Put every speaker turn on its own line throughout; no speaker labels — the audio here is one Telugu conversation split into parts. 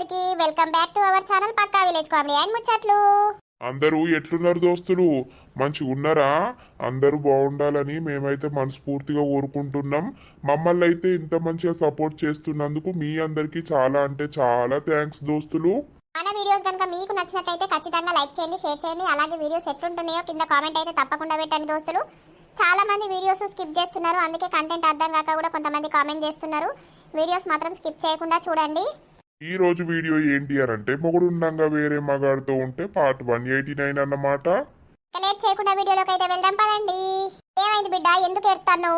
అందరికి welcome back to our channel Pakka village comedy and ముచ్చట్లు.
అందరూ ఎట్లున్నారు దోస్తులు? మంచిగా ఉన్నారా? అందరూ బాగుండాలని మేమైతే మనస్ఫూర్తిగా కోరుకుంటున్నాం. మమ్మల్ని అయితే ఇంత మంచిగా సపోర్ట్ చేస్తున్నందుకు మీ అందరికీ చాలా అంటే చాలా థ్యాంక్స్ దోస్తులు.
మన వీడియోస్ కనుక మీకు నచ్చినట్లయితే ఖచ్చితంగా లైక్ చేయండి షేర్ చేయండి. అలాగే వీడియోస్ ఎట్లుంటున్నాయో కింద కామెంట్ అయితే తప్పకుండా పెట్టండి దోస్తులు. చాలా మంది వీడియోస్ స్కిప్ చేస్తున్నారు అందుకే కంటెంట్ అర్థం కాక కూడా కొంతమంది కామెంట్ చేస్తున్నారు. వీడియోస్ మాత్రం స్కిప్ చేయకుండా చూడండి.
ఈ రోజు వీడియో ఏంటి అని అంటే మొగుడుండంగా వేరే మగాడితో ఉంటే పార్ట్ వన్ ఎయిటీ నైన్ అన్నమాట.
ఇక లేట్ చేయకుండా వీడియోలోకి అయితే వెళ్దాం పదండి. ఏమైంది బిడ్డ? ఎందుకు ఎడతాను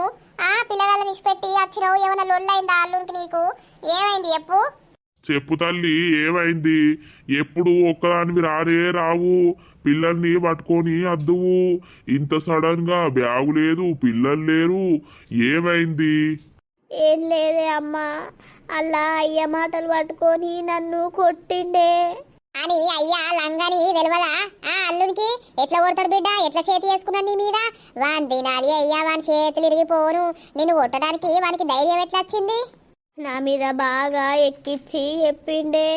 ఆ పిల్లగాళ్ళని నిష్పెట్టి వచ్చినావు ఏమైనా లొల్లైందా అల్లునికి నీకు? ఏమైంది చెప్పు.
చెప్పు తల్లి ఏమైంది? ఎప్పుడు ఒక్కదానివి రారే రావు. పిల్లల్ని పట్టుకొని అద్దువు. ఇంత సడన్గా బ్యాగు లేదు పిల్లలు లేరు. ఏమైంది?
ఏం లేదే అమ్మా. అలా అయ్య మాటలు పట్టుకొని నన్ను కొట్టిండే.
అని అయ్యా లంగని తెలియదా ఆ అల్లునికి ఎట్లా కొడతాడు బిడ్డ? ఎట్లా చేతి వేసుకున్నాను నీ మీద? వాని తినాలి అయ్యా వాని చేతులు ఇరిగిపోను. నిన్ను కొట్టడానికి వానికి ధైర్యం ఎట్లా వచ్చింది?
నా మీద బాగా ఎక్కిచ్చి చెప్పిండే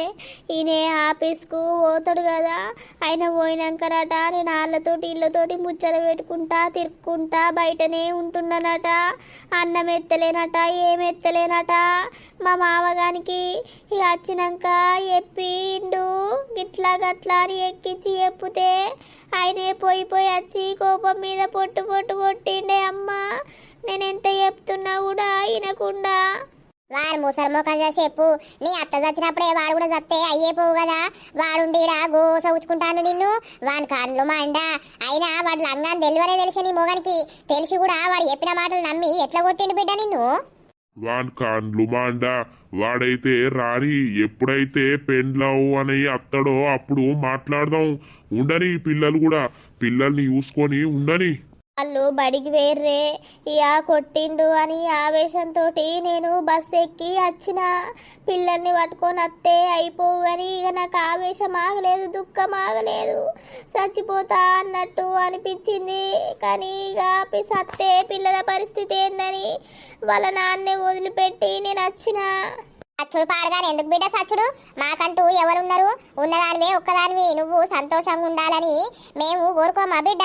ఈయన ఆఫీస్కు పోతాడు కదా. ఆయన పోయినాకనట నేను వాళ్ళతోటి ఇళ్ళతోటి ముచ్చట పెట్టుకుంటా తిరుక్కుంటా బయటనే ఉంటున్నానట. అన్నం ఎత్తలేనట ఏం ఎత్తలేనట. మా మామగానికి ఇక వచ్చినాక చెప్పిండు గిట్లా గట్లా అని ఎక్కిచ్చి చెప్తే ఆయనే పోయి పోయి వచ్చి కోపం మీద పొట్టు పొట్టు కొట్టిండే అమ్మ నేను ఎంత చెప్తున్నా కూడా వినకుండా
వాడు ముసలి ముఖం చేసి చెప్పు. నీ అత్త చచ్చినప్పుడే వాడు కూడా చస్తే అయ్యేపోవు కదా. వాడుండిడా గోస ఉచ్చుకుంటాను నిన్ను. వాని కాళ్ళు మండ. అయినా వాడు లంగాన్ని తెలివనే తెలిసి నీ మొగనికి. తెలిసి కూడా వాడు చెప్పిన మాటలు నమ్మి ఎట్లా కొట్టిండు బిడ్డ నిన్ను?
వాన్ కాన్లు మాండా. వాడైతే రారి ఎప్పుడైతే పెండ్లవు అని అత్తడో అప్పుడు మాట్లాడదాం. ఉండని పిల్లలు కూడా. పిల్లల్ని చూసుకొని ఉండని.
వాళ్ళు బడికి వేర్రే ఇక కొట్టిండు అని ఆవేశంతో నేను బస్ ఎక్కి వచ్చిన పిల్లల్ని పట్టుకొని వస్తే అయిపోవు కానీ ఇక నాకు ఆవేశం ఆగలేదు దుఃఖం ఆగలేదు. చచ్చిపోతా అన్నట్టు అనిపించింది. కానీ ఇక సత్తే పిల్లల పరిస్థితి ఏందని వాళ్ళ నాన్నే వదిలిపెట్టి నేను వచ్చిన
సచ్చుడు పాడగానే ఎందుకు బిడ్డ సచ్చుడు? మాకంటూ ఎవరున్నారు? ఉన్నదానివే ఒక్కదానివి. నువ్వు సంతోషంగా ఉండాలని మేము కోరుకోమా బిడ్డ?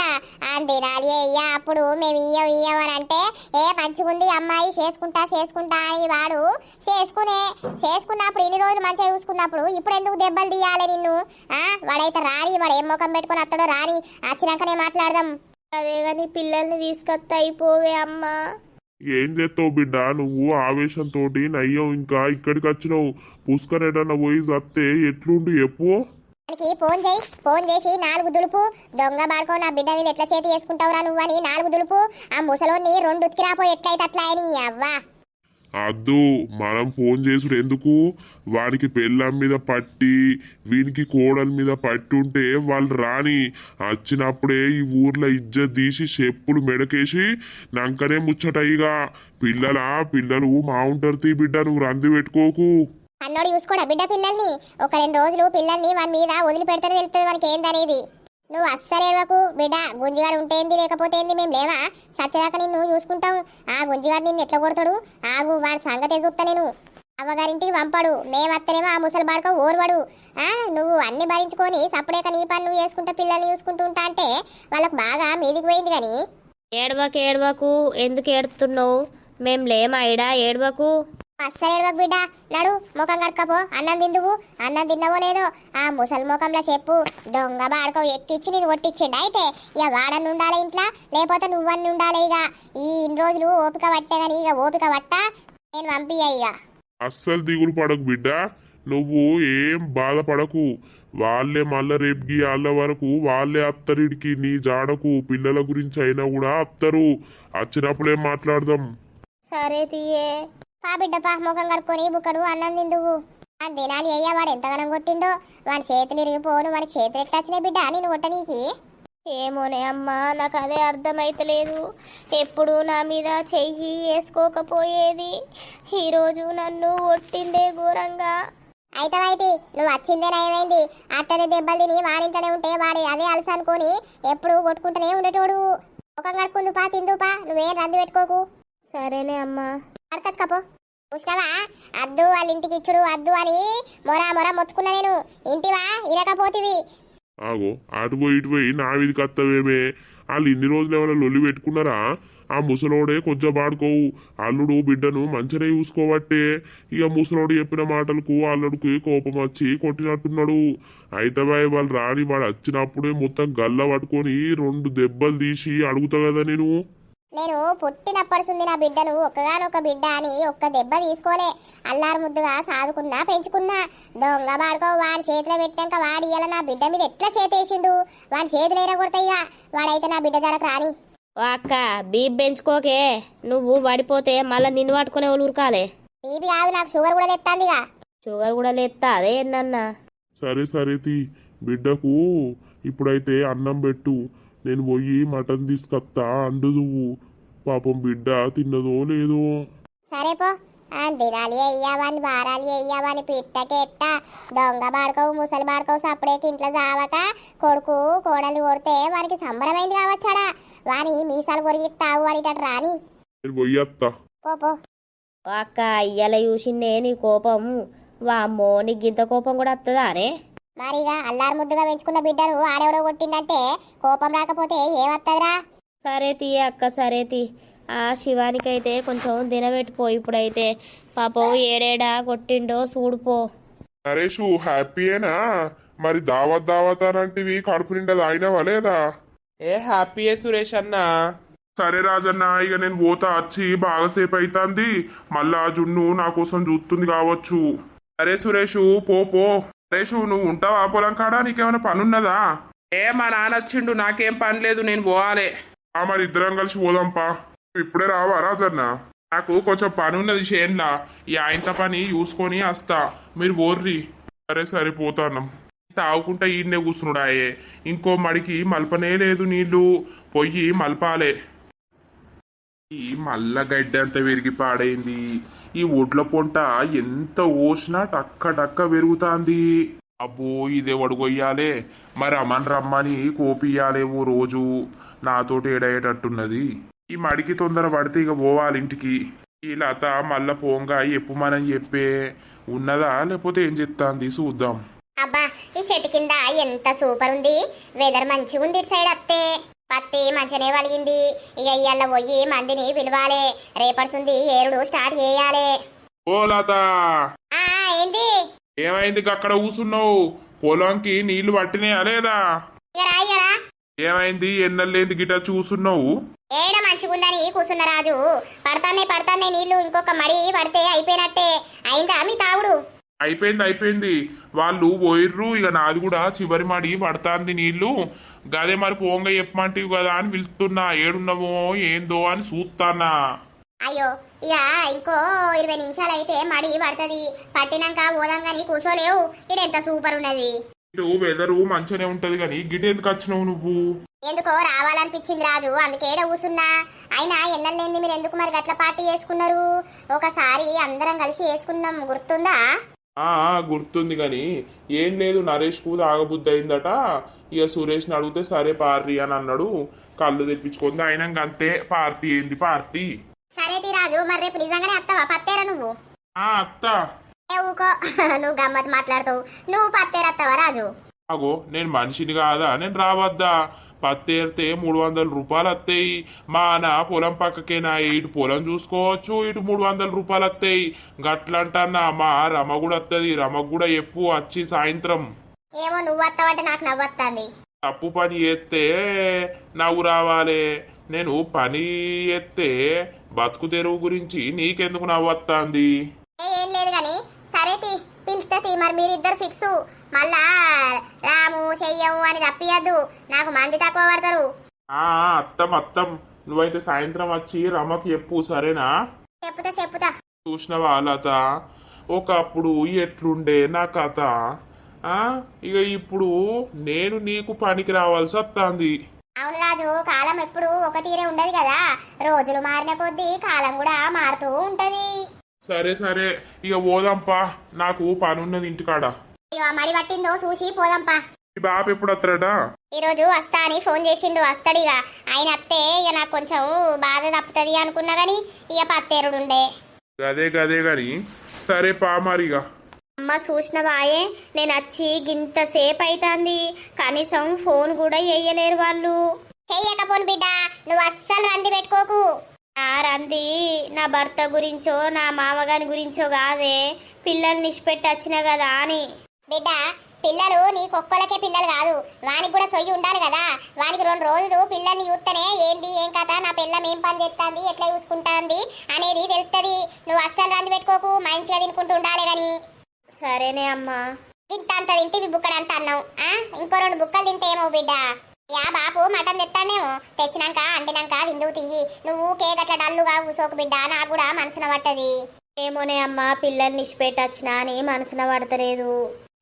అంతేనాలి అయ్యా. అప్పుడు మేము ఇయ్యం ఇయ్యం అని అంటే ఏ మంచిగుంది అమ్మాయి చేసుకుంటా చేసుకుంటా అని వాడు చేసుకునే చేసుకున్నప్పుడు ఇన్ని రోజులు మంచిగా చూసుకున్నప్పుడు ఇప్పుడు ఎందుకు దెబ్బలు తీయాలి నిన్ను? ఆ? వాడైతే రాని వాడు ఏం ముఖం పెట్టుకొని అత్తడో రాని వచ్చినాకనే మాట్లాడదాం.
అదే కానీ పిల్లల్ని తీసుకొస్తే అయిపోవే అమ్మా.
ఏం చేస్తావు బిడ్డ? నువ్వు ఆవేశంతో నయ్యం ఇంకా ఇక్కడికి వచ్చినావు. పుష్కర్ ఎడన్నా పోయి చస్తే ఎట్లుండు చెప్పు.
ఫోన్ చేయి. ఫోన్ చేసి నాలుగు దులుపు. దొంగ బాడుకో నా బిడ్డ మీద ఎట్లా చేతి వేసుకుంటావురా నువ్వు అని నాలుగు దులుపు. ఆ ముసలోని రెండు ఉతికిరాపో ఎట్లయితే అట్లా అని. అవ్వా.
అద్దు మనం ఫోన్ చేసుడు ఎందుకు? వానికి పెళ్ళం మీద పట్టి వీనికి కోడల మీద పట్టి ఉంటే వాళ్ళు రాని. వచ్చినప్పుడే ఈ ఊర్లో ఇజ్జ తీసి చెప్పులు మెడకేసి నంకనే ముచ్చటయిగా పిల్లలా పిల్లలు మా ఉంటారు తీ బిడ్డ నువ్వు రంది పెట్టుకోకు.
అన్నోడు చూసుకోడా బిడ్డ పిల్లల్ని? ఒక రెండు రోజులు పిల్లల్ని వాని మీద వదిలిపెడితే తెలుస్తుంది వానికి ఏందనేది? నువ్వు అస్సలేవకు బిడ్డ. గుంజిగాడు ఉంటే ఏంది లేకపోతే ఏంది మేము లేవా? సత్యదాకా నిన్ను చూసుకుంటాం. ఆ గుంజిగాడు నిన్ను ఎట్లా కొడతాడు? ఆగు వాడి సంగతే చూస్తా నేను. అవ్వగారింటికి పంపడు. మేమత్తనేమో ఆ ముసలి బాడక ఓర్వడు నువ్వు అన్ని భరించుకొని సప్పుడేక నీ పని నువ్వు చేసుకుంటా పిల్లల్ని చూసుకుంటూ ఉంటా అంటే వాళ్ళకు బాగా మీదికి పోయింది కానీ.
ఏడవకు ఏడవకు. ఎందుకు ఏడుతున్నావు? మేము లేమా ఇడా ఏడవకు.
అస్సలు ఏడవకు బిడ్డ. నడు ముఖం కడుక్కపో. అన్నం తిందువు? అన్నం తిన్నవో లేదో? ఆ ముసలి ముఖంలో చెప్పు. దొంగ బాడకో ఎక్కిచ్చి నేను కొట్టించిండు. అయితే ఇక వాడని ఉండాలి ఇంట్లో లేకపోతే నువ్వన్ని ఉండాలి ఇక. ఈ ఇన్ని రోజులు ఓపిక పట్టే కానీ ఇక ఓపిక పట్ట నేను పంపియ్య ఇక.
అస్సలు దిగులు పడకు బిడ్డ. నువ్వు ఏం బాధపడకు. వాళ్ళే మళ్ళా రేపు గీయాళ్ళ వరకు వాళ్ళే అత్తరిడికి నీ జాడకు పిల్లల గురించి అయినా కూడా అత్తరు. వచ్చినప్పుడే మాట్లాడదాం?
సరే తీయే.
పా బిడ్డ పా ముఖం కడుక్కొని బుక్కడు అన్నం తిందువు. ఆ దినాలి అయ్యా వాడు ఎంతగానం కొట్టిండో వాడి చేతులు ఇరిగిపోను వాడి చేతులు ఎట్లా వచ్చినాయి బిడ్డ నేను కొట్టనీకి?
ఏమోనే అమ్మా నాకు అదే అర్థమైతలేదు. ఎప్పుడు నా మీద చెయ్యి వేసుకోకపోయేది. ఈరోజు నన్ను ఒట్టిండే ఘోరంగా.
అయితే నువ్వు వచ్చిందే నయమైంది. అత్తని దెబ్బలు తిని వాడింటనే ఉంటే వాడి అదే అలసి అనుకొని ఎప్పుడు కొట్టుకుంటూనే ఉండేటోడు. ముఖం కడుక్కుందు పా తిందు పా నువ్వేం రంది పెట్టుకోకు.
సరేనే అమ్మా.
అడకచ్చుకపో చూసినావా? అద్దు వాళ్ళ ఇంటికి ఇచ్చుడు అద్దు అని మొరా మొరా మొత్తుకున్నా నేను. ఇంటివా? ఇరకపోతివి.
ఆగో అటు పోయి ఇటు పోయి నా వీధికి వస్తావేమే వాళ్ళు ఇన్ని రోజులు ఏమైనా లొల్లి పెట్టుకున్నారా? ఆ ముసలోడే కొంచెం పాడుకోవు. అల్లుడు బిడ్డను మంచిగా చూసుకోబట్టే. ఇక ముసలోడు చెప్పిన మాటలకు అల్లుడికి కోపం వచ్చి కొట్టినట్టున్నాడు. అయితే బాయ్ వాళ్ళు రాని వాడు వచ్చినప్పుడే మొత్తం గల్ల పట్టుకొని రెండు దెబ్బలు తీసి అడుగుతా కదా నేను.
నేను పుట్టినప్పటిసుంది నా బిడ్డను ఒక్కగానొక్క బిడ్డ అని ఒక్క దెబ్బ తీసుకోలే. అల్లారు ముద్దుగా సాదుకున్నా పెంచుకున్నా. దొంగ వాడుకో వాడి చేతిలో పెట్టాక వాడి ఇయ్యాల నా బిడ్డ మీద ఎట్లా చేతేసిండు? వాడి చేతులు ఎరగొడతాయి ఇక. వాడైతే నా బిడ్డ జడకు రాని.
ఓ అక్క బీప్ పెంచుకోకే. నువ్వు పడిపోతే మళ్ళీ నిన్ను పట్టుకునే వాళ్ళు ఉరకాలే.
బీబీ కాదు నాకు షుగర్ కూడా తెత్తాంది ఇక.
షుగర్ కూడా లేస్తా అదే ఏందన్నా?
సరే సరే తీ. బిడ్డకు ఇప్పుడైతే అన్నం పెట్టు. నేను పోయి మటన్ తీసుకొస్తా అండు నువ్వు. పాపం బిడ్డ తిన్నదో లేదో.
సరే పో. ఆ దినాలి అయ్యావాని వారాలి అయ్యావాని పిట్టకెట్ట దొంగ బాడుకోవు ముసలి బాడుకోవు సప్పుడేకి ఇంట్లో జావక. కొడుకు కోడలు కొడితే వానికి సంబరమైంది కావచ్చాడా. వాని మీసాలు కొరిగిస్తావు అనేటట్టు రాని.
నేను పోయత్తా
పో పో.
ఓ అక్క ఇయ్యాల చూసిందే నీ కోపం. వామ్మో నీకు ఇంత కోపం కూడా వస్తుందా అనే
మరిగా అల్లారు ముద్దుగా పెంచుకున్న బిడ్డను ఆడెవడో కొట్టిండంటే కోపం రాకపోతే ఏమత్తదిరా?
సరే తీ అక్క సరే తీ. ఆ శివానికైతే కొంచెం దినబెట్టిపో ఇప్పుడైతే. పాపం ఏడేడా కొట్టిండో చూడుపో.
నరేషు హ్యాపీయేనా? మరి దావత్ దావత్ అనంటివి కడుపు నిండా తాగినావా లేదా?
ఏ హ్యాపీయే సురేష్ అన్న.
సరే రాజన్న ఇక నేను పోతా. వచ్చి బాగాసేపు అవుతుంది మళ్ళా జున్ను నా కోసం చూస్తుంది కావచ్చు.
అరే సురేషు పో పో. సురేషు నువ్వు ఉంటావా పొలం కాడా? నీకేమైనా పని ఉన్నదా ఏ మా నాన్న వచ్చిండు. నాకేం పని లేదు. నేను పోవాలి.
ఆ మరి ఇద్దరం కలిసి పోదాంపా నువ్వు ఇప్పుడే రావా రాజన్న?
నాకు కొంచెం పని ఉన్నది చేన్లా ఈ ఆయనతో పని చూసుకొని వస్తా. మీరు బోర్రి
సరే సరే పోతాను
తాగుకుంటా ఈయన్నే కూర్చున్నాడాయే ఇంకో మడికి మలపనే లేదు నీళ్ళు పొయ్యి మలపాలే. ఈ మల్ల గడ్డి అంత విరిగి పాడైంది. ఈ ఒడ్ల పొంట ఎంత ఓసినా టక్క టక్క పెరుగుతాంది. అబ్బో ఇదే వడుగొయ్యాలే. మరి అమన్ రమ్మని కోపియాలే ఓ రోజు. నాతోటి ఏడయ్యేటట్టున్నది. ఈ మడికి తొందర పడితే ఇక పోవాలి ఇంటికి ఈ లత మళ్ళా పోంగా ఎప్పుమనని చెప్పే. ఉన్నదా? లేకపోతే ఏం చెప్తాంది? చూద్దాం.
అబ్బా ఈ చెట్టు కింద ఎంత సూపర్ ఉంది. వెదర్ మంచిగా ఉంది సైడ్ అత్తే. పత్తి మంచిగానే వలిగింది. ఇక ఇయ్యాల పోయి మందిని పిలవాలి. రేపడుతుంది ఏరుడు స్టార్ట్ చేయాలి.
ఓ లత!
ఆ ఏంది?
ఏమైంది అక్కడ కూసున్నావు పొలంకి నీళ్ళు పట్టినాయా లేదా? ఏమైంది? ఎన్నెల్లేంది గిట చూసున్నావు?
ఏడ మంచిగుందని కూసున్న రాజు. పడతానే పడతానే నీళ్ళు ఇంకొక మడి పడితే అయిపోయినట్టే. అయిందా మీ తాగుడు?
అయిపోయింది అయిపోయింది. వాళ్ళు పోయిర్రు ఇక నాది కూడా చివరి మడి పడతాంది నీళ్ళు గదే మరి పోంగ చెప్పమంటివి కదా అని పిలుస్తున్నా. ఏడున్నామో ఏందో అని చూస్తానా
అయ్యో ఇక ఇంకో ఇరవై నిమిషాలు అయితే మడి పడుతుంది. పట్టినాక పోదాం కానీ కూర్చోలేవు. ఇడెంత సూపర్ ఉన్నది.
ఇటు వెదరు మంచిగానే ఉంటది కానీ గిట ఎందుకు వచ్చినావు నువ్వు?
ఎందుకో రావాలనిపించింది రాజు. అందుకేడ కూసున్నా అయినా ఎన్నెల్లేంది మీరు ఎందుకు మరి గట్ల పార్టీ చేసుకున్నారు? ఒకసారి అందరం కలిసి వేసుకున్నాం గుర్తుందా?
గుర్తుంది కానీ ఏం లేదు నరేష్కు తాగబుద్ధి అయిందట ఇక సురేష్ని అడిగితే సరే పార్టీ అని అన్నాడు. కళ్ళు తెప్పించుకుంది. అయినాక అంతే పార్టీ ఏంది పార్టీ.
సరే రాజు మరి రేపు నిజంగానే వస్తావా పత్తేరా నువ్వు?
ఆ అత్త.
ఊకో నువ్వు గమ్మత్ మాట్లాడుతావు. నువ్వు పత్తేరత్తావా రాజు?
అగో నేను మనిషిని కాదా? నేను రావద్దా? పత్తేరితే మూడు వందల రూపాయలు వస్తాయి మా నా పొలం పక్కకేనా ఇటు పొలం చూసుకోవచ్చు ఇటు మూడు వందల రూపాయలు వస్తాయి గట్లంటన్నా మా రమ కూడా వస్తుంది రమకు కూడా ఎప్పు వచ్చి సాయంత్రం.
ఏమో నువ్వు వస్తావంటే నాకు నవ్వొస్తుంది
తప్పు పని చేస్తే నవ్వు రావాలి. నేను పని చేస్తే బతుకు తెరువు గురించి నీకెందుకు నవ్వొత్తాంది
ఏ, ఏం లేదు కానీ సరే తీ తీ మరి మీరిద్దరు ఫిక్స్. మళ్ళా రాము చెయ్యము అని తప్పియద్దు. నాకు మంది తక్కువ పడతారు.
అత్తం అత్తం. నువ్వైతే సాయంత్రం వచ్చి రమకు చెప్పు సరేనా?
చెప్పుతా చెప్పుతా.
చూసినవా లత? ఒకప్పుడు ఎట్లుండే నా కథ? ఆ ఇక ఇప్పుడు నేను నీకు పనికి రావాల్సి వస్తుంది
అవును రాజు కాలం ఎప్పుడు ఒక తీరే ఉండదు కదా. రోజులు మారిన కొద్దీ కాలం కూడా మారుతూ ఉంటది.
సరే సరే. ఇక పోదాంపా. నాకు పని ఉన్నది ఇంటికాడ.
మడి పట్టిందో చూసి పోదాంపా.
ఈ బాబు ఎప్పుడు వస్తాడట
ఈరోజు వస్తా అని ఫోన్ చేసిండు వస్తాడు ఇక ఆయన అత్తే ఇక నాకు కొంచెం బాధ తప్పుతుంది అనుకున్నా కానీ ఇక పత్తేరుడు ఉండే
గదే గదే గాని. సరే పా మరిగా.
అమ్మ చూసినవాయే నేను వచ్చి గింత సేపు అవుతుంది కనీసం ఫోన్ కూడా వేయలేరు వాళ్ళు.
చెయ్యకపోను బిడ్డ నువ్వు అస్సలు రంది పెట్టుకోకు.
ఆ రంది నా భర్త గురించో నా మామగారి గురించో కాదే. పిల్లల్ని నిష్పెట్టి వచ్చిన కదా అని.
బిడ్డ పిల్లలు నీకొక్కలకే పిల్లలు కాదు. వానికి కూడా సొయ్యి ఉండాలి కదా. వానికి రెండు రోజులు పిల్లల్ని చూస్తేనే ఏంది ఏం కథ నా పిల్లం ఏం పని చేస్తుంది ఎట్లా చూసుకుంటాంది అనేది తెలుస్తుంది నువ్వు అస్సలు రంది పెట్టుకోకు మంచిగా తినుకుంటూ ఉండాలి గాని.
సరేనే అమ్మా.
ఇంత అంత తింటివి బుక్కడు అంత అన్నావు ఆ? ఇంకో రెండు బుక్కలు తింటే ఏమో బిడ్డ? యా బాపు మటన్ తెస్తానేమో తెచ్చినాక అండినాక తిందువు తియ్యి. నువ్వు కేక్ అట్లా డల్లుగా కూసోకు బిడ్డ నాకు కూడా మనసున పట్టది.
ఏమోనే అమ్మా పిల్లల్ని నిష్పెట్టి వచ్చినా అని మనసున పడతలేదు.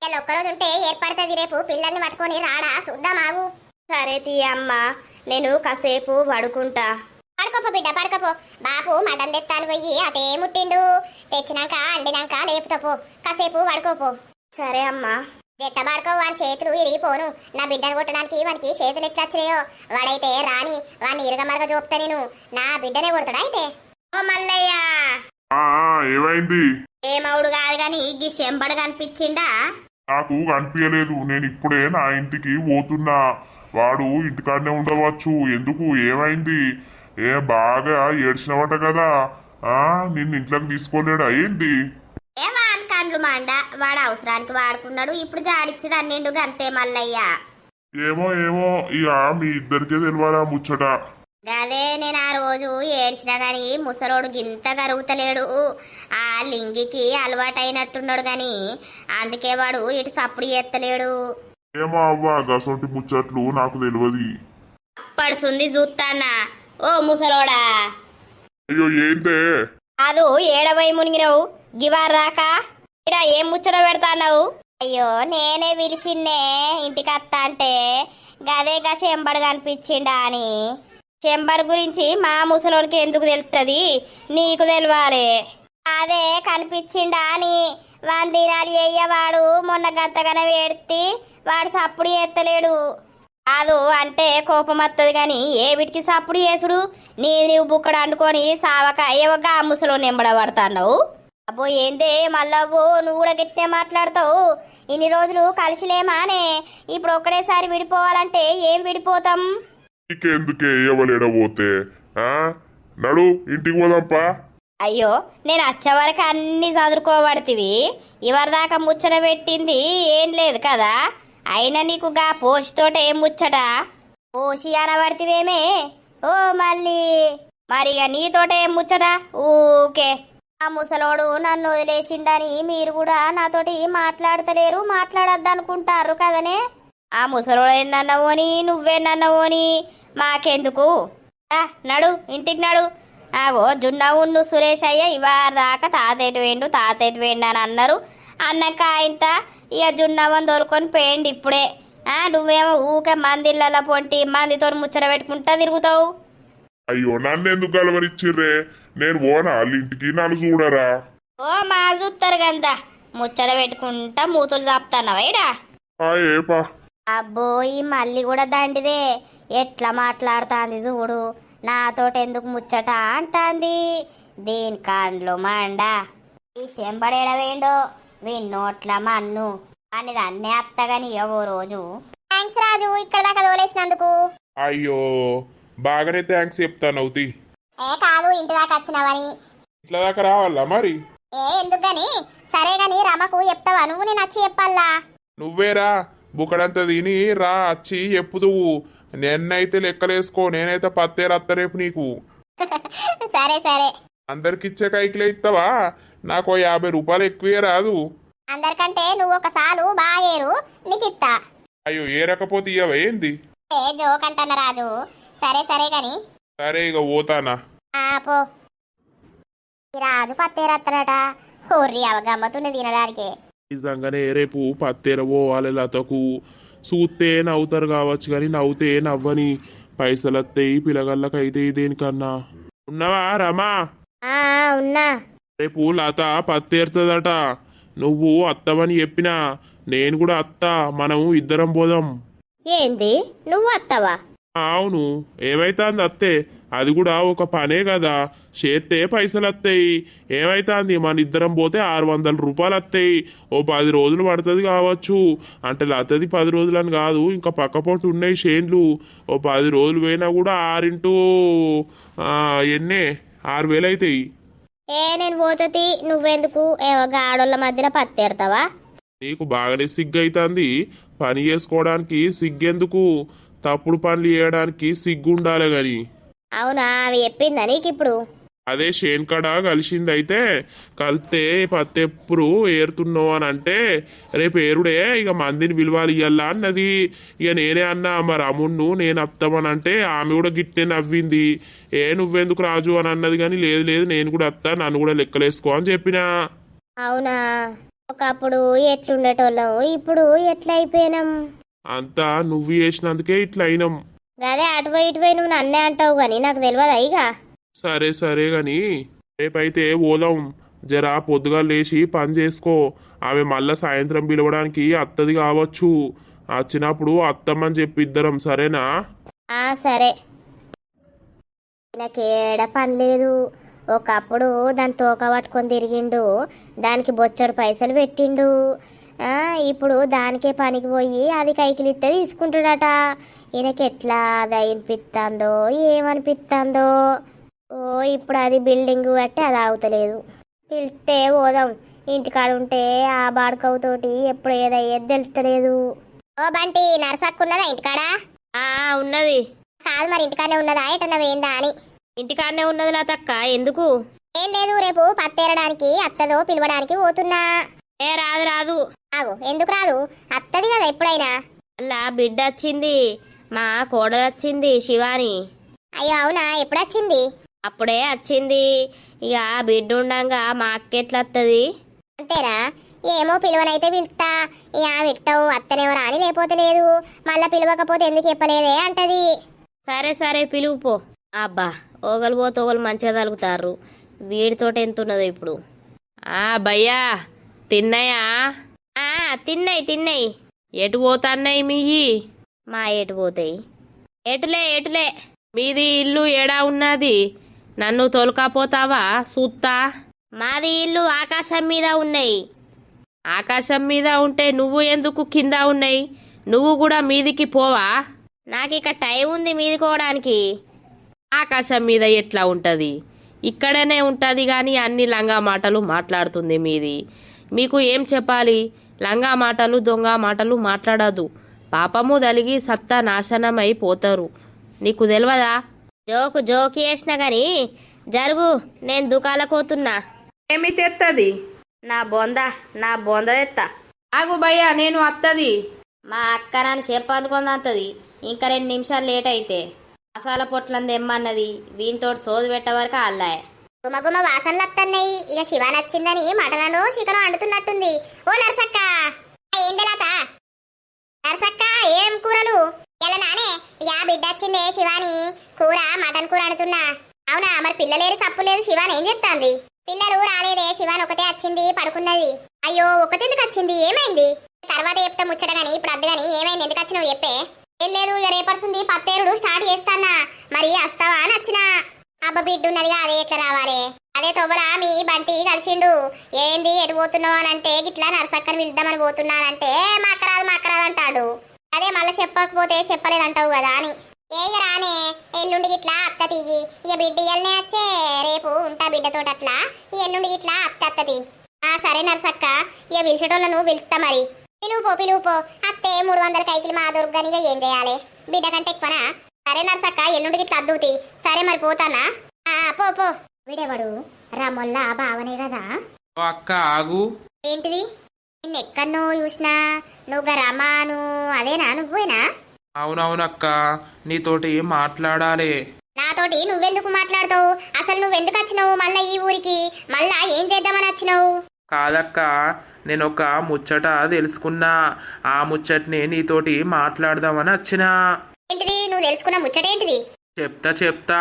ఇలా ఒక్కరోజు ఉంటే ఏర్పడుతుంది రేపు పిల్లల్ని పట్టుకొని రాడా చూద్దాం ఆగు.
సరే తీయ అమ్మా నేను కాసేపు పడుకుంటా.
పడుకోపో బిడ్డ పడుకోపో. బాపు మటన్ తెస్తాను పోయి అటే ముట్టిండు. తెచ్చినాక అండినాక లేపుతాపో కాసేపు పడుకోపో.
సరే అమ్మా.
జట్ట పడుకో వాడి చేతులు ఇరిగిపోను నా బిడ్డను కొట్టడానికి వాడికి చేతులు ఎట్లా వచ్చినాయో? వాడైతే రాని వాడిని ఇరగమరగ చూపుతా నేను. నా బిడ్డనే కొడతాడా అయితే?
ఓ మల్లయ్య!
ఏమైంది?
ఏమవుడు కాదు గాని ఈ శంబడు కనిపించిండా?
నాకు కనిపించలేదు. నేను ఇప్పుడే నా ఇంటికి పోతున్నా. వాడు ఇంటికాడనే ఉండవచ్చు. ఎందుకు? ఏమైంది? ఏ బాగా ఏడ్చినవట కదా. ఆ నిన్ను ఇంట్లోకి తీసుకోలేడా? ఏంటి?
కండ్లు మండ వాడు అవసరానికి వాడుకున్నాడు. ఇప్పుడు జాడిచ్చి అన్నిండు గంతే మల్లయ్య.
ఏమో ఏమో ఇక మీ ఇద్దరికే తెలియాలా ముచ్చట.
అదే నేను ఆ రోజు ఏడ్చినా గాని ముసలోడు గింత కరుగుతలేడు. ఆ లింగికి అలవాటైనట్టున్నాడు గాని అందుకే వాడు ఇటు సప్పుడు ఎత్తలేడు
ఏమో అవ్వా గసొంటి ముచ్చట్లు నాకు తెలియదు
పడుసుంది చూస్తానా ఓ ముసలోడా.
అయ్యో ఏంటే?
అదు ఏడవై మునిగినవు. గివార్ ఇరా ఏం ముచ్చట పెడతాన్నావు అయ్యో నేనే పిలిచిందే ఇంటికి అత్తా అంటే. గదే గా చెంబడు కనిపించిండా అని. చెంబర్ గురించి మా ముసలోనికి ఎందుకు తెలుస్తుంది నీకు తెలవాలి. అదే కనిపించిండా అని. వందినాలు దినాలు అయ్యవాడు మొన్న గంతగానే వేడితే వాడు సప్పుడు ఎత్తలేడు కాదు అంటే కోపం వస్తుంది కానీ ఏ వీటికి సప్పుడు చేసుడు? నీ నువ్వు బుక్కడు అండుకొని సావక ఏవగా ముసలో నింబడబడతావు అబ్బో ఏందే మళ్ళవ్వు నువ్వు కూడా గట్టినే మాట్లాడతావు. ఇన్ని రోజులు కలిసిలేమానే. ఇప్పుడు ఒక్కడేసారి విడిపోవాలంటే ఏం విడిపోతాం?
నీకెందుకే ఇవ్వలేడబోతే నడు ఇంటికి పోదాంపా.
అయ్యో నేను వచ్చే వరకు అన్ని చదువుకోబడుతుంది ఇవరిదాకా ముచ్చట పెట్టింది ఏం లేదు కదా. అయినా నీకు గా పోషితోట ఏం ముచ్చట? పోషి అనబడితివేమే. ఓ మళ్ళీ. మరిగా నీతోట ఏం ముచ్చట? ఊకే. ఆ ముసలోడు నన్ను వదిలేసిండని మీరు కూడా నాతోటి మాట్లాడతలేరు మాట్లాడద్దనుకుంటారు కదనే? ఆ ముసలోడు ఏంటన్నావోని నువ్వేనన్నావోని మాకెందుకు? నడు ఇంటికి నడు. ఆగో జున్నవున్ను సురేష్ అయ్య ఇవాళ దాకా తాతేటి వేండు తాతేటి వేండు అని అన్నారు. అన్నాక ఇంత ఇక జున్నవని దొరుకొని పోయిండు ఇప్పుడే. ఆ నువ్వేమో ఊకే మందిళ్ళ పొంటి మందితో ముచ్చట పెట్టుకుంటా తిరుగుతావు.
అయ్యో నన్ను ఎందుకు కలవరిచ్చిర్రే నేను పోనా? వాళ్ళ ఇంటికి నన్ను చూడరా?
ఓ మా చూస్తారు గంత. ముచ్చట పెట్టుకుంటా మూతులు
ఆ ఏపా
అబ్బో ఈ మళ్ళీ కూడా దండిదే. ఎట్లా మాట్లాడుతాంది చూడు. నాతోటి ఎందుకు ముచ్చట అంటాంది? దీని కాండ్లు మండ. ఈ చెంబడేడవేండో వీని నోట్ల మన్ను. అనేది అన్నీ అత్తగాని ఓ రోజు.
థ్యాంక్స్ రాజు ఇక్కడ దాకా తోలేసినందుకు.
అయ్యో బాగానే థ్యాంక్స్ చెప్తాను అవుతి
ఏ కాదు ఇంటి దాకా వచ్చినావని.
ఇట్లా దాకా రావాలా మరి?
ఏ ఎందుకు గాని సరే గాని రమకు చెప్తావా? నువ్వు నేను వచ్చి చెప్పాలా?
నువ్వేరా బుకడంతా తిని రా వచ్చి ఎప్పుదువు నిన్నైతే లెక్కలేసుకో నేనైతే పత్తేరత్త రేపు నీకు.
సరే సరే.
అందరికిచ్చే కైకిలే ఇస్తావా నాకు యాభై రూపాయలు ఎక్కువే రాదు.
అందరికంటే నువ్వు ఒకసారి బాగేరు నీకు ఇత్తా.
అయ్యో ఏ రకపోతే ఇయ్యవా ఏంది?
ఏ జోక్ అంటన్న రాజు. సరే సరే గాని.
సరే ఇక పోతానా?
ఆ పో. ఈ రాజు పత్తేరత్తడట. హోర్రి అవగమ్మతున్న తినడానికి.
నిజంగానే రేపు పత్తేర పోవాలి లతకు. చూస్తే నవ్వుతారు కావచ్చు కానీ నవ్వుతే నవ్వని. పైసలు వస్తాయి పిల్లగాళ్ళకి అయితే దేనికన్నా ఉన్నావా రమా?
ఆ ఉన్నా.
రేపు లత పత్తేరుతుందట. నువ్వు అత్తవని చెప్పినా నేను కూడా అత్త మనం ఇద్దరం పోదాం.
ఏంది? నువ్వు వస్తావా
అవును ఏమైతుంది అత్తే? అది కూడా ఒక పనే కదా చేస్తే పైసలు వస్తాయి ఏమైతుంది? మన ఇద్దరం పోతే ఆరు వందల రూపాయలు వస్తాయి ఓ పది రోజులు పడుతుంది కావచ్చు. అంటే లతది పది రోజులు అని కాదు ఇంకా పక్క పొట్టు ఉన్నాయి షేన్లు ఓ పది రోజులు పోయినా కూడా ఆరింటూ ఎన్నే? ఆరు వేలు అవుతాయి
ఏ నేను పోతుంది నువ్వెందుకు? ఆడోళ్ళ మధ్యలో పత్తేరుతావా?
నీకు బాగానే సిగ్గు అవుతుంది పని చేసుకోవడానికి సిగ్గెందుకు? తప్పుడు పనులు చేయడానికి సిగ్గు ఉండాలి గాని.
అవునా అవి చెప్పిందా నీకు ఇప్పుడు
అదే షేన్ కడ కలిసింది అయితే కలిస్తే పత్తెప్పుడు ఏరుతున్నావు అని అంటే రేపు ఏరుడే ఇక మందిని విలువాలి ఇయ్యాలా అన్నది. ఇక నేనే అన్నా మరి అమ్మును నేను అత్తామని అంటే ఆమె కూడా గిట్టే నవ్వింది. ఏ నువ్వెందుకు రాజు అని అన్నది కానీ లేదు లేదు నేను కూడా అత్తా నన్ను కూడా లెక్కలేసుకో అని చెప్పినా.
అవునా ఒకప్పుడు ఎట్లుండేటోళ్ళం ఇప్పుడు ఎట్లా అయిపోయినాం
అంతా నువ్వు చేసినందుకే ఇట్లా అయినాం.
అదే అటువై ఇటువై నువ్వు నన్నే అంటావు కానీ నాకు తెలియదా ఇక?
సరే సరే గాని రేపైతే పోదాం. జరా పొద్దుగా లేచి పని చేసుకో. ఆమె మళ్ళా సాయంత్రం పిలవడానికి అత్తది కావచ్చు. వచ్చినప్పుడు అత్తమ్మని చెప్పి ఇద్దరం సరేనా?
ఆ సరే. నాకేడ పని లేదు. ఒకప్పుడు దాని తోక పట్టుకొని తిరిగిండు. దానికి బొచ్చడు పైసలు పెట్టిండు. ఇప్పుడు దానికే పనికి పోయి అది కైకిలిస్తే తీసుకుంటాడట ఈయనకి ఎట్లా అది అనిపిస్తుందో ఏమనిపిస్తుందో ఓ ఇప్పుడు అది బిల్డింగ్ బట్టి అది ఆగుతలేదు. పిలిస్తే పోదాం. ఇంటికాడ ఉంటే ఆ బాడుకవుతోటి ఎప్పుడు ఏదయ్యేది తెలుస్తలేదు
ఓ బంటి నరసక్కున్నదా ఇంటికాడ?
ఆ ఉన్నది.
కాదు మరి ఇంటికాడనే ఉన్నదా? ఎటన్నా వేయిందా అని.
ఇంటికాడనే ఉన్నది లతక్క ఎందుకు?
ఏం లేదు రేపు పత్తేరడానికి అత్తదో పిలవడానికి పోతున్నా.
ఏ రాదు రాదు.
ఆగు ఎందుకు రాదు? అత్తది కదా ఎప్పుడైనా.
అలా బిడ్డ వచ్చింది మా కోడలు వచ్చింది శివాని.
అయ్యో అవునా? ఎప్పుడొచ్చింది?
అప్పుడే వచ్చింది ఇక బిడ్డ ఉండంగా మా అక్క ఎట్లా వస్తుంది
అంతేనా? ఏమో పిలువనైతే పిలుస్తా ఇక విట్టవు అత్తనేవరా అని లేకపోతే లేదు. మళ్ళా పిలవకపోతే ఎందుకు చెప్పలేదే అంటది.
సరే సరే పిలువు పో. అబ్బా ఓగలు పోతే ఓగలు మంచిగా తలుగుతారు వీడితోటి ఎంత ఉన్నదో ఇప్పుడు. ఆ భయ్యా. తిన్నాయా? ఆ తిన్నాయి తిన్నాయి. ఎటు పోతాన్నాయి మీయి మా ఎటు పోతాయి. ఎటులే ఎటులే మీది ఇల్లు ఏడా ఉన్నది? నన్ను తోలుకపోతావా సూత్తా? మాది ఇల్లు ఆకాశం మీద ఉన్నాయి. ఆకాశం మీద ఉంటే నువ్వు ఎందుకు కింద ఉన్నాయి? నువ్వు కూడా మీదికి పోవా? నాకు ఇక టైం ఉంది మీదికోవడానికి. ఆకాశం మీద ఎట్లా ఉంటుంది? ఇక్కడనే ఉంటుంది కానీ అన్ని లంగా మాటలు మాట్లాడుతుంది మీది. మీకు ఏం చెప్పాలి? లంగా మాటలు దొంగ మాటలు మాట్లాడదు. పాపము తలిగి సత్తా నాశనం అయిపోతారు నీకు తెలియదా జోకు జోకి వేసిన గాని జరుగు నేను దుకాలకోతున్నా.
ఏమి తెత్తది?
నా బొంద నా బొంద తెత్తా.
ఆగు భయ్యా నేను అత్తది.
మా అక్క నన్ను చెప్పు అందుకుంది అంతది ఇంకా రెండు నిమిషాలు లేట్ అయితే. మసాలా పొట్లం తెమ్మన్నది. వీనితోటి సోది పెట్టే వరకు
గుమగుమ వాసనలు వస్తున్నాయి ఇక శివ నచ్చిందని మటనను చికెన్ అండుతున్నట్టుంది. ఓ నర్సక్క! ఏం నర్సక్క ఏం కూరలు? ఎలా నానే? యా బిడ్డ వచ్చిందే శివాని. కూర మటన్ కూర అంటున్నా అవునా మరి పిల్లలేరు సప్పు లేదు శివాన్ ఏం చెప్తాంది? పిల్లలు రాలేదే శివాన్ ఒకటే వచ్చింది పడుకున్నది. అయ్యో ఒకటెందుకు వచ్చింది ఏమైంది? తర్వాత చెప్తా ముచ్చట గానీ ఇప్పుడు అద్దు గానీ ఏమైంది? ఎందుకు వచ్చినావు చెప్పే? ఏం లేదు ఇక రేపడుతుంది పత్తేరుడు స్టార్ట్ చేస్తానా మరి వస్తావా అని వచ్చినా అబ్బ బిడ్డ అదే ఎట్లా రావాలి అదే తొవ్వలా మీ బంటి కలిసిండు. ఏంది ఎటు పోతున్నావు అని అంటే గిట్లా నరసక్కని పిలుద్దామని పోతున్నానంటే మాకరాదు మాకరాదు అంటాడు. అదే మళ్ళీ చెప్పకపోతే చెప్పలేదంటావు కదా అని. ఏ ఇక రానే ఎల్లుండి గిట్లా అత్త తీగి ఇక బిడ్డ ఇయ్యలనే వచ్చే రేపు ఉంటా బిడ్డతో అట్లా. ఈ ఎల్లుండి గిట్లా అత్త అత్తది ఆ సరే నరసక్క ఇక పిలిచేటోళ్ళను పిలుస్తా మరి. పిలువుపో పిలువుపో అత్తే మూడు వందల కైకిలు మా దుర్గనిగా ఏం చేయాలి? బిడ్డ కంటే ఎక్కువనా? సరే నర్సక్క ఎల్లుండికి ఇట్లా అద్దుతి సరే మరి పోతానా? ఆ, పో పో. విడేవాడు? రమ్మొల్ల బావనే కదా.
అక్క ఆగు.
ఏంటిది? నిన్నెక్కడనో చూసినా నువ్వు రమాను అదేనా? నువ్వేనా?
అవునవునక్క నీతోటి మాట్లాడాలి.
నాతోటి నువ్వెందుకు మాట్లాడతావు? అసలు నువ్వెందుకు వచ్చినావు మళ్ళా ఈ ఊరికి? మళ్ళా ఏం చేద్దామని వచ్చినావు?
కాదక్క నేను ఒక ముచ్చట తెలుసుకున్నా. ఆ ముచ్చట్ని నీతోటి మాట్లాడదామని వచ్చినా.
ఏంటిది? నువ్వు తెలుసుకున్న ముచ్చటేంటిది
చెప్తా చెప్తా.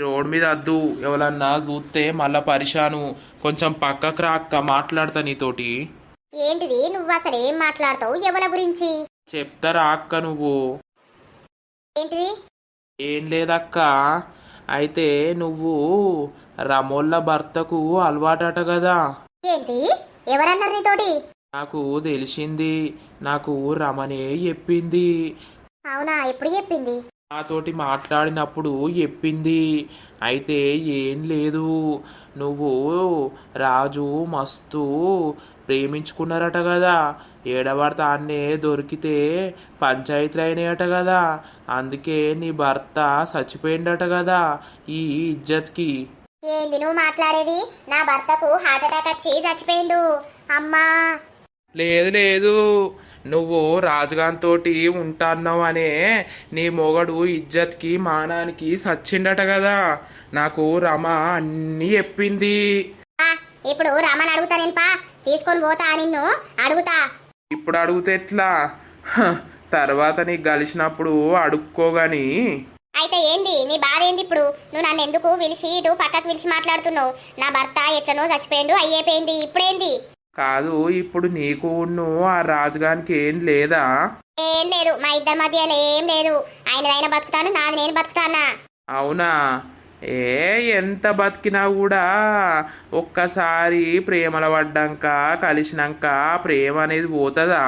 రోడ్ మీద అద్దు. ఎవరన్నా చూస్తే మళ్ళా పరిశాను. కొంచెం పక్కకు రా అక్క మాట్లాడతా నీతోటి.
ఏంటిది? నువ్వు అసలు ఏం మాట్లాడతావు ఎవల గురించి?
చెప్తారా అక్క నువ్వు.
ఏంటిది?
ఏం లేదక్క. అయితే నువ్వు రమోళ్ళ భర్తకు అలవాటట కదా.
ఏంటి? ఎవరన్నారు నీతోటి?
నాకు తెలిసింది. నాకు రమణే చెప్పింది.
అవునా? ఎప్పుడు చెప్పింది?
నాతోటి మాట్లాడినప్పుడు చెప్పింది. అయితే ఏం లేదు. నువ్వు రాజు మస్తు ప్రేమించుకున్నారట కదా. ఏడబడతా అన్నే దొరికితే పంచాయతీలు అయినాయట కదా. అందుకే నీ భర్త చచ్చిపోయిండట కదా ఈ ఇజ్జత్కి.
ఏంది నువ్వు మాట్లాడేది? నా భర్తకు హార్ట్ అటాక్ వచ్చి చచ్చిపోయిండు. అమ్మా!
లేదు లేదు. నువ్వు రాజుగాంతోటి ఉంటాన్నావు అనే నీ మొగడు ఇజ్జత్కి మానానికి సచ్చిండట కదా. నాకు రమ అన్నీ చెప్పింది.
ఇప్పుడు రమని అడుగుతా నేను పా. తీసుకొని పోతా నిన్ను. అడుగుతా.
ఇప్పుడు అడిగితే ఎట్లా? తర్వాత నీకు కలిసినప్పుడు అడుక్కోగాని
అయితే ఏంది? నీ బాధ ఏంది ఇప్పుడు? నువ్వు నన్ను ఎందుకు పిలిచి ఇటు పక్కకు పిలిచి మాట్లాడుతున్నావు? నా భర్త ఎట్లనో చచ్చిపోయిండు అయ్యేపోయింది ఇప్పుడేంది?
కాదు ఇప్పుడు నీకు ఆ రాజుగానికి ఏం లేదా?
ఏం లేదు మా ఇద్దరి మధ్యలో ఏం లేదు. ఆయన బతుకుతాను నాది నేను బతుకుతానా?
అవునా? ఏ ఎంత బతికినా కూడా ఒక్కసారి ప్రేమల పడ్డాక కలిసినాక ప్రేమ అనేది పోతుందా?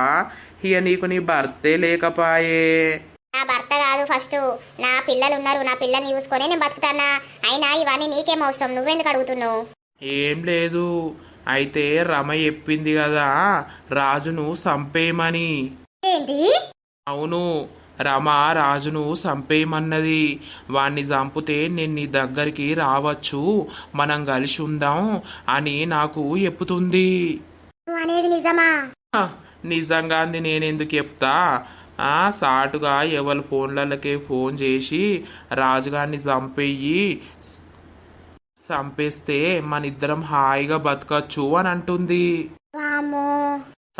ఇక నీకు నీ భర్తే లేకపాయే.
నా భర్త కాదు ఫస్ట్. నా పిల్లలు ఉన్నారు నా పిల్లల్ని చూసుకొని నేను బతుకుతానా? అయినా ఇవన్నీ నీకేం అవసరం నువ్వెందుకు అడుగుతున్నావు?
ఏం లేదు. అయితే రమ చెప్పింది కదా రాజును సంపేయమని
ఏంటి?
అవును రమ రాజును సంపేయమన్నది వాణ్ణి చంపితే నేను నీ దగ్గరికి రావచ్చు మనం కలిసి ఉందాం అని నాకు చెప్పుతుంది
నువ్వు అనేది నిజమా?
హ, నిజంగాంది నేనెందుకు చెప్తా? ఆ సాటుగా ఎవరి ఫోన్లకే ఫోన్ చేసి రాజుగారిని చంపేయి చంపేస్తే మన ఇద్దరం హాయిగా బతకచ్చు అని అంటుంది.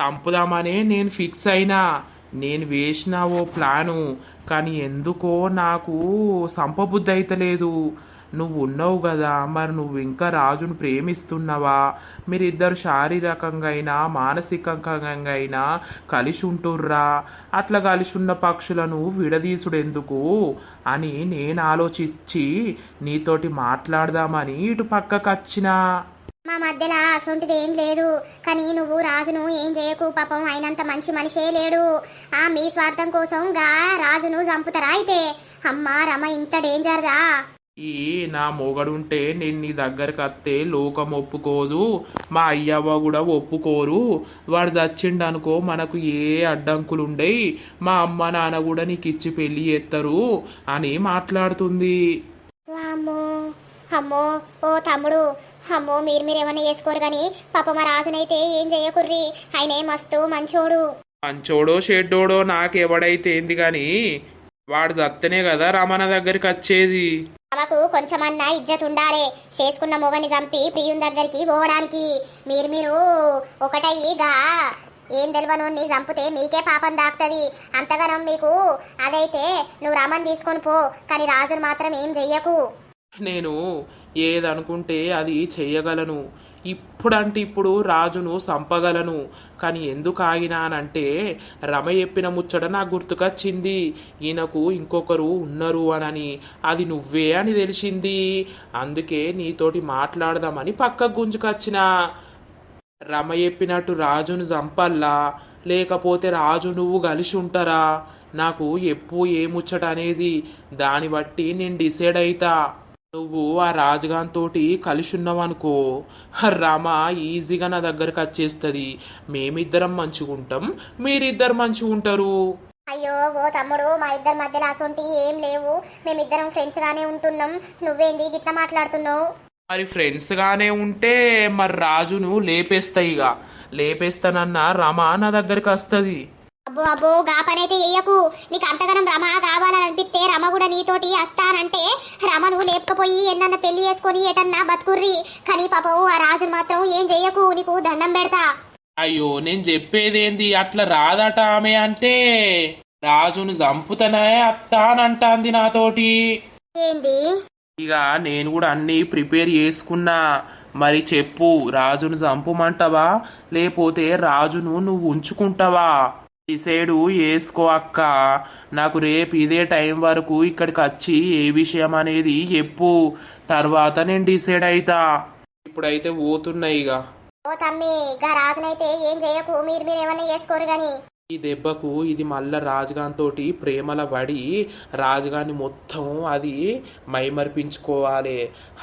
చంపుదామని నేను ఫిక్స్ అయినా నేను వేసిన ఓ ప్లాను కానీ ఎందుకో నాకు సంపబుద్ధి అయితలేదు. నువ్వు ఉన్నావు కదా మరి నువ్వు ఇంకా రాజును ప్రేమిస్తున్నావా? మీరిద్దరు శారీరకంగా అయినా మానసికంగా అయినా కలిసి ఉంటుర్రా? అట్లా కలిసి ఉన్న పక్షులను విడదీసుడెందుకు? అని నేను ఆలోచించి నీతోటి మాట్లాడదామని ఇటు పక్కకు వచ్చినా
మా మధ్యలో అసొంటిది ఏం లేదు. కానీ నువ్వు రాజును ఏం చేయకు పాపం అయినంత మంచి మనిషే లేడు. ఆ మీ స్వార్థం కోసం గా రాజును చంపుతారా అయితే? అమ్మా రమ ఇంత డేంజర్దా
ఈ నా మొగడుంటే నేను నీ దగ్గరకు వస్తే లోకం ఒప్పుకోదు మా అయ్యవ్వ కూడా ఒప్పుకోరు. వాడు చచ్చిండు అనుకో మనకు ఏ అడ్డంకులు ఉండయి మా అమ్మ నాన్న కూడా నీకు ఇచ్చి పెళ్ళి చేస్తారు అని మాట్లాడుతుంది.
అమ్మో ఓ తమ్ముడు అమ్మో మీరు మీరు ఏమైనా చేసుకోరు కానీ పాప మా రాజునైతే ఏం చేయకుర్రి ఆయనే మస్తు మంచోడు.
మంచోడో షెడ్డోడో నాకెవడైతే ఏంది కానీ వాడు చత్తనే కదా రమణ దగ్గరికి వచ్చేది
ఆమెకు కొంచెమన్నా ఇజ్జత్ ఉండాలి. చేసుకున్న మొగని చంపి ప్రియుని దగ్గరికి పోవడానికి. మీరు మీరు ఒకటయ్యిగా ఏం తెలియనోడిని చంపితే మీకే పాపం దాక్తుంది. అంతగానం మీకు అదైతే నువ్వు రమని తీసుకొని పో కానీ రాజును మాత్రం ఏం చెయ్యకు.
నేను ఏదనుకుంటే అది చెయ్యగలను. ఇప్పుడంటే ఇప్పుడు రాజును సంపగలను. కానీ ఎందుకు ఆగినానంటే రమ చెప్పిన ముచ్చట నాకు గుర్తుకొచ్చింది. ఈయనకు ఇంకొకరు ఉన్నారు అనని. అది నువ్వే అని తెలిసింది. అందుకే నీతోటి మాట్లాడదామని పక్కకు గుంజుకొచ్చిన. రమ చెప్పినట్టు రాజును చంపల్లా? లేకపోతే రాజు నువ్వు కలిసి ఉంటారా నాకు ఎప్పు ఏ ముచ్చట అనేది దాన్ని బట్టి నేను డిసైడ్ అవుతా నువ్వు ఆ రాజుగాంతోటి కలిసి ఉన్నావనుకో రామ ఈజీగా నా దగ్గరకు వచ్చేస్తుంది. మేమిద్దరం మంచిగుంటాం. మీరిద్దరు మంచిగుంటారు.
అయ్యో ఓ తమ్ముడు మా ఇద్దరి మధ్యలో అసొంటి ఏం లేవు. మేమిద్దరం ఫ్రెండ్స్ గానే ఉంటున్నాం. నువ్వేంది గిట్లా మాట్లాడుతున్నావు?
మరి ఫ్రెండ్స్ గానే ఉంటే మరి రాజును లేపేస్తాయిగా లేపేస్తానన్న రమ నా దగ్గరికి వస్తుంది.
అబ్బో అబ్బో గా పనైతే చెయ్యకు నీకు అంతగానం రమ కావాలని అనిపిస్తే రమ కూడా నీతోటి వస్తానంటే రమను లేపకపోయి ఎన్నన్న పెళ్ళి చేసుకొని ఎటన్నా బతుకుర్రి. కానీ పాపం ఆ రాజును మాత్రం ఏం చెయ్యకు నీకు దండం పెడతా.
అయ్యో నేను చెప్పేదేంది? అట్లా రాదట ఆమె అంటే. రాజును చంపుతానే అత్త అని అంటాంది నాతోటి.
ఏంది?
ఇక నేను కూడా అన్నీ ప్రిపేర్ చేసుకున్నా. మరి చెప్పు రాజును చంపుమంటావా? లేకపోతే రాజును నువ్వు ఉంచుకుంటావా? డిసైడు వేసుకో అక్క. నాకు రేపు ఇదే టైం వరకు ఇక్కడికి వచ్చి ఏ విషయం అనేది చెప్పు. తర్వాత నేను డిసైడ్ అవుతా ఇప్పుడైతే పోతున్నాయి ఇక
ఓ తమ్మి గా రాజునైతే ఏం చేయకు. మీరు మీరు ఏమన్నా చేసుకోరు గాని.
ఈ దెబ్బకు ఇది మళ్ళా రాజుగాన్ తోటి ప్రేమల పడి రాజుగాని మొత్తం అది మైమర్పించుకోవాలి.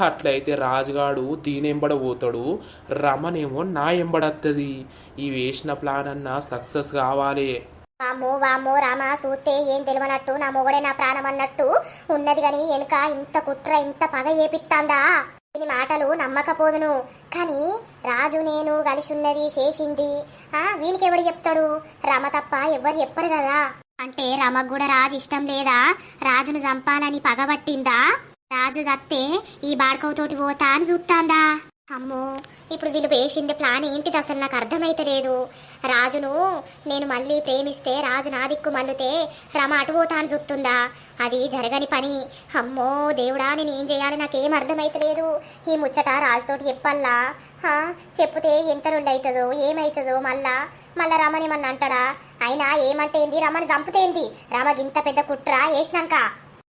అట్లయితే రాజుగాడు దీని ఎంబడ పోతాడు రమనేమో నా ఎంబడత్తది ఈ వేసిన ప్లాన్ అన్న సక్సెస్ కావాలి.
వామో వామ్మో రామ సూతే ఏం తెలియనట్టు నా మొగడే నా ప్రాణం అన్నట్టు ఉన్నది గాని వెనుక ఇంత కుట్ర ఇంత పగ ఏపిత్తాందా? దీని మాటలు నమ్మకపోదును. కానీ రాజు నేను కలిసి ఉన్నది చేసింది ఆ వీనికి చెప్తాడు? రమ తప్ప ఎవ్వరు చెప్పరు కదా. అంటే రమకు కూడా రాజు ఇష్టం లేదా? రాజును చంపాలని పగబట్టిందా? రాజు దత్తే ఈ బాడ్కవుతోటి పోతా అని చూస్తాందా అమ్మో ఇప్పుడు వీళ్ళు వేసింది ప్లాన్ ఏంటిది అసలు? నాకు అర్థమైతలేదు రాజును నేను మళ్ళీ ప్రేమిస్తే రాజు నా దిక్కు మల్లుతే రమ అటు పోతాను చూస్తుందా? అది జరగని పని. అమ్మో దేవుడా నేను ఏం చేయాలి? నాకేం అర్థమైతలేదు ఈ ముచ్చట రాజుతోటి చెప్పల్లా? హా, చెప్తే ఎంత రొల్లు అవుతుందో ఏమవుతుందో మళ్ళా మళ్ళా రమనేమన్నా అంటాడా? అయినా ఏమంటేంది రమని చంపుతేంది రమకి ఇంత పెద్ద కుట్ర వేసినాక.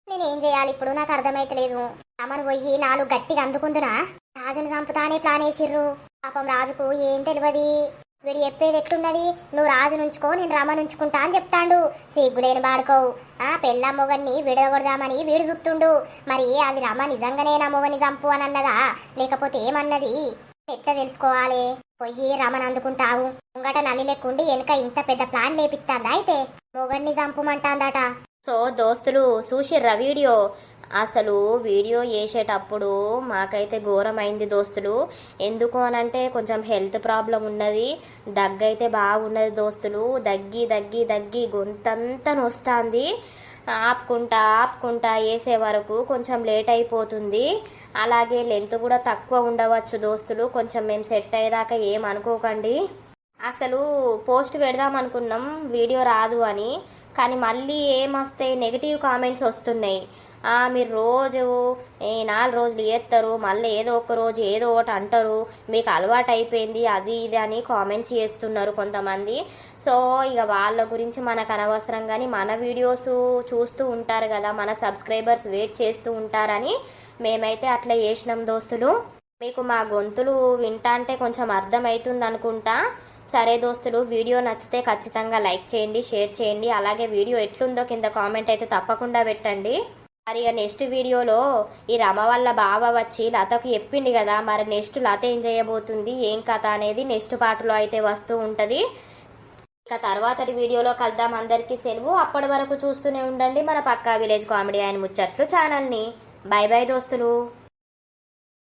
నేనేం చేయాలి ఇప్పుడు? నాకు అర్థమైతలేదు రమను పోయి నాలుగు గట్టిగా అందుకుందునా చంపుతానే ప్లాన్ వేసిర్రు. పాపం రాజుకు ఏం తెలియదు. వీడు చెప్పేది ఎట్లున్నది? నువ్వు రాజు నుంచుకో నేను రమ నుంచుకుంటా అని చెప్తాండు. సిగ్గులేని వాడుకోవు ఆ పెళ్ళ మొగన్ని విడగొడదామని వీడు చూస్తుండు. మరి అది రమ నిజంగానే నా మొగని చంపు అని అన్నదా? లేకపోతే ఏమన్నది? ఎట్లా తెలుసుకోవాలి? పొయ్యి రమను అందుకుంటావు. ముంగట నల్లి లేకుండి వెనుక ఇంత పెద్ద ప్లాన్ లేపిస్తాందా అయితే? మొగడిని చంపమంటాందట.
సో దోస్తులు చూసిర్రా వీడియో? అసలు వీడియో వేసేటప్పుడు మాకైతే ఘోరమైంది దోస్తులు. ఎందుకు అనంటే కొంచెం హెల్త్ ప్రాబ్లం ఉన్నది దగ్గైతే బాగున్నది దోస్తులు. దగ్గి దగ్గి దగ్గి గొంతంతా నొస్తుంది. ఆపుకుంటా ఆపుకుంటా వేసే వరకు కొంచెం లేట్ అయిపోతుంది. అలాగే లెంత్ కూడా తక్కువ ఉండవచ్చు దోస్తులు. కొంచెం మేము సెట్ అయ్యేదాకా ఏం అనుకోకండి. అసలు పోస్ట్ పెడదాం అనుకున్నాం వీడియో రాదు అని. కానీ మళ్ళీ ఏమొస్తాయి నెగిటివ్ కామెంట్స్ వస్తున్నాయి. మీరు రోజు ఈ నాలుగు రోజులు చేస్తారు మళ్ళీ ఏదో ఒక రోజు ఏదో ఒకటి అంటారు. మీకు అలవాటు అయిపోయింది అది ఇది అని కామెంట్స్ చేస్తున్నారు కొంతమంది. సో ఇక వాళ్ళ గురించి మనకు అనవసరం కానీ మన వీడియోస్ చూస్తూ ఉంటారు కదా మన సబ్స్క్రైబర్స్ వెయిట్ చేస్తూ ఉంటారని మేమైతే అట్లా చేసినాం దోస్తులు. మీకు మా గొంతులు వింటా అంటే కొంచెం అర్థమవుతుంది అనుకుంటా. సరే దోస్తులు వీడియో నచ్చితే ఖచ్చితంగా లైక్ చేయండి షేర్ చేయండి. అలాగే వీడియో ఎట్లుందో కింద కామెంట్ అయితే తప్పకుండా పెట్టండి. మరి ఇక నెక్స్ట్ వీడియోలో ఈ రమ వల్ల బావ వచ్చి లతకు చెప్పింది కదా మరి నెక్స్ట్ లత ఏం చేయబోతుంది ఏం కథ అనేది నెక్స్ట్ పాటలో అయితే వస్తూ ఉంటుంది. ఇక తర్వాతటి వీడియోలో కలుద్దాం అందరికీ సెలవు. అప్పటి వరకు చూస్తూనే ఉండండి మన పక్కా విలేజ్ కామెడీ ఆయన ముచ్చట్లు ఛానల్ని బై బై దోస్తులు.